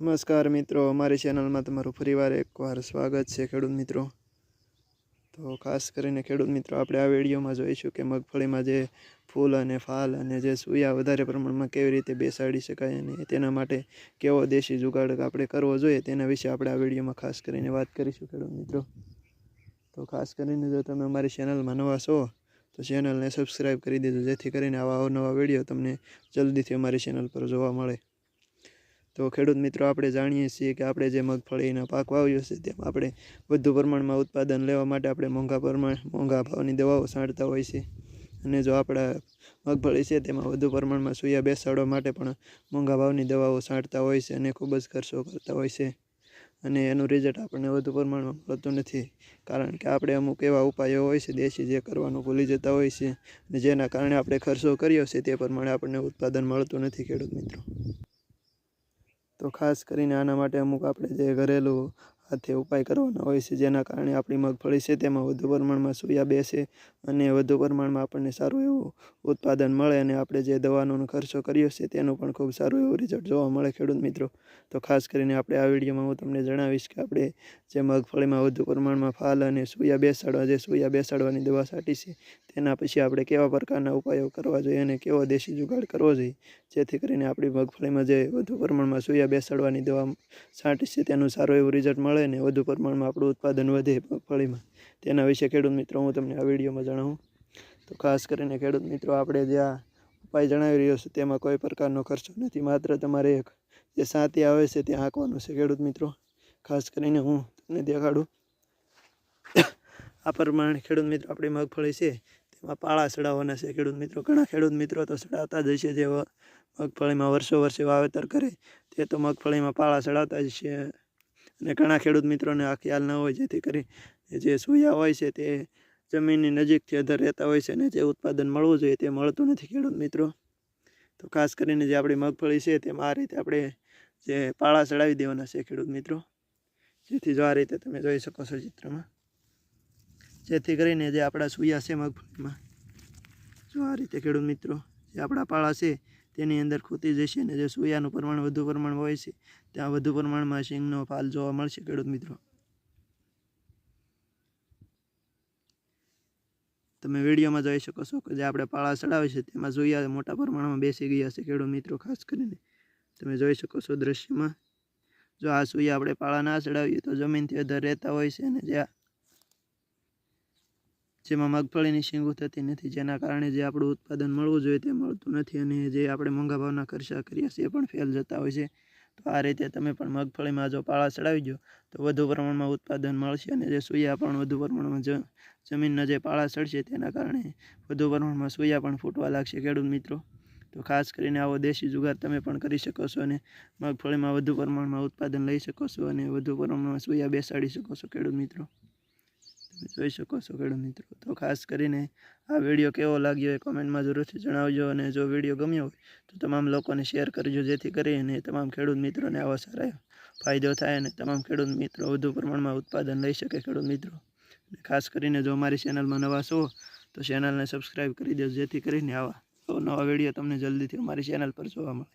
નમસ્કાર મિત્રો, અમારી ચેનલમાં તમારું ફરીવાર એકવાર સ્વાગત છે ખેડૂત મિત્રો. તો ખાસ કરીને ખેડૂત મિત્રો, આપણે આ વિડીયોમાં જોઈશું કે મગફળીમાં જે ફૂલ અને ફાલ અને જે સૂયા વધારે પ્રમાણમાં કેવી રીતે બેસાડી શકાય અને તેના માટે કેવો દેશી જુગાડ આપણે કરવો જોઈએ તેના વિશે આપણે આ વિડીયોમાં ખાસ કરીને વાત કરીશું ખેડૂત મિત્રો. તો ખાસ કરીને જો તમે અમારી ચેનલમાં નવા છો, તો ચેનલને સબસ્ક્રાઈબ કરી દેજો જેથી કરીને આવા અવનવા વીડિયો તમને જલ્દીથી અમારી ચેનલ પર જોવા મળે. તો ખેડૂત મિત્રો, આપણે જાણીએ છીએ કે આપણે જે મગફળીના પાક વાવ્યો છે, તેમાં આપણે વધુ પ્રમાણમાં ઉત્પાદન લેવા માટે આપણે મોંઘા પ્રમાણ, મોંઘા ભાવની દવાઓ છાંટતા હોય છે. અને જો આપણા મગફળી છે, તેમાં વધુ પ્રમાણમાં સૂયા બેસાડવા માટે પણ મોંઘા ભાવની દવાઓ છાંટતા હોય છે અને ખૂબ જ ખર્ચો કરતા હોય છે. અને એનું રિઝલ્ટ આપણને વધુ પ્રમાણમાં મળતું નથી, કારણ કે આપણે અમુક એવા ઉપાયો હોય છે દેશી જે કરવાનું ભૂલી જતા હોય છે. અને જેના કારણે આપણે ખર્ચો કર્યો છે, તે પ્રમાણે આપણને ઉત્પાદન મળતું નથી, ખેડૂત મિત્રો. તો ખાસ કરીને આના માટે અમુક આપણે જે ઘરેલું હાથે ઉપાય કરવાનો હોય છે, જેના કારણે આપણી મગફળી છે, તેમાં વધુ પ્રમાણમાં સૂયા બેસે અને વધુ પ્રમાણમાં આપણને સારું એવું ઉત્પાદન મળે અને આપણે જે દવાનો ખર્ચો કર્યો છે, તેનું પણ ખૂબ સારું એવું રિઝલ્ટ જોવા મળે ખેડૂત મિત્રો. તો ખાસ કરીને આપણે આ વિડીયોમાં હું તમને જણાવીશ કે આપણે જે મગફળીમાં વધુ પ્રમાણમાં ફાલ અને સૂયા બેસાડવા, જે સૂયા બેસાડવાની દવા છાંટી છે, તેના પછી આપણે કેવા પ્રકારના ઉપાયો કરવા જોઈએ અને કેવો દેશી જુગાડ કરવો જોઈએ, જેથી કરીને આપણી મગફળીમાં જે વધુ પ્રમાણમાં સૂયા બેસાડવાની દવા છાંટી છે, તેનું સારું એવું રિઝલ્ટ મળે ને વધુ પ્રમાણમાં આપણું ઉત્પાદન વધે મગફળીમાં તેના વિશે ખેડૂત મિત્રો, હું તમને આ વિડીયોમાં જણાવું. તો ખાસ કરીને ખેડૂત મિત્રો, આપણે જે આ ઉપાય જણાવી રહ્યો છે, તેમાં કોઈ પ્રકારનો ખર્ચો નથી. માત્ર તમારે એક જે સાથી આવે છે ત્યાં હાંકવાનું છે, ખેડૂત મિત્રો. ખાસ કરીને હું તમને દેખાડું. આ પ્રમાણે ખેડૂત મિત્રો, આપણી મગફળી છે, તેમાં પાળા ચડાવવાના છે. ખેડૂત મિત્રો, ઘણા ખેડૂત મિત્રો તો સડાવતા જ હશે, જે મગફળીમાં વર્ષો વર્ષે વાવેતર કરે, તે તો મગફળીમાં પાળા સડાવતા જ છે. અને ઘણા ખેડૂત મિત્રોને આ ખ્યાલ ન હોય જેથી કરી જે સૂયા હોય છે તે જમીનની નજીકથી અધર રહેતા હોય છે અને જે ઉત્પાદન મળવું જોઈએ તે મળતું નથી ખેડૂત મિત્રો. તો ખાસ કરીને જે આપણી મગફળી છે તેમાં આ રીતે આપણે જે પાળા ચડાવી દેવાના છે ખેડૂત મિત્રો. જેથી જો આ રીતે તમે જોઈ શકો છો ચિત્રમાં. જેથી કરીને જે આપણા સૂયા છે મગફળીમાં. જો આ રીતે ખેડૂત મિત્રો જે આપણા પાળા છે તેની અંદર ખૂતી જશે અને જે સૂયાનું પ્રમાણ, વધુ પ્રમાણ હોય છે, ત્યાં વધુ પ્રમાણમાં શીંગનો ફાલ જોવા મળશે, ખેડૂત મિત્રો. તમે વિડીયોમાં જોઈ શકો છો કે જે આપણે પાળા ચડાવે છે, તેમાં સૂયા મોટા પ્રમાણમાં બેસી ગયા છે, ખેડૂત મિત્રો, ખાસ કરીને. તમે જોઈ શકો છો દ્રશ્યમાં. જો આ સૂયા આપણે પાળા ના ચડાવીએ, તો જમીનથી અધર રહેતા હોય છે અને જે જેમાં મગફળીની શીંગું થતી નથી, જેના કારણે જે આપણું ઉત્પાદન મળવું જોઈએ તે મળતું નથી અને જે આપણે મોંઘા ભાવના ખર્ચા કર્યા છે એ પણ ફેલ જતા હોય છે. તો આ રીતે તમે પણ મગફળીમાં જો પાળા ચડાવી દો તો વધુ પ્રમાણમાં ઉત્પાદન મળશે અને જે સૂયા પણ વધુ પ્રમાણમાં જમીનના જે પાળા ચડશે તેના કારણે વધુ પ્રમાણમાં સૂયા પણ ફૂટવા લાગશે. ખેડૂત મિત્રો, તો ખાસ કરીને આવો દેશી જુગાર તમે પણ કરી શકો છો અને મગફળીમાં વધુ પ્રમાણમાં ઉત્પાદન લઈ શકો છો અને વધુ પ્રમાણમાં સૂયા બેસાડી શકો છો. ખેડૂત મિત્રો જોઈ શકો છો ખેડૂત મિત્રો. તો ખાસ કરીને આ વીડિયો કેવો લાગ્યો એ કોમેન્ટમાં જરૂરથી જણાવજો અને જો વીડિયો ગમ્યો હોય તો તમામ લોકોને શેર કરજો જેથી કરીને તમામ ખેડૂત મિત્રોને આવા સારા ફાયદો થાય અને તમામ ખેડૂત મિત્રો વધુ પ્રમાણમાં ઉત્પાદન લઈ શકે ખેડૂત મિત્રો. ખાસ કરીને જો અમારી ચેનલમાં નવા છો તો ચેનલને સબસ્ક્રાઈબ કરી દેજો જેથી કરીને આવા નવા વીડિયો તમને જલ્દીથી અમારી ચેનલ પર જોવા મળે.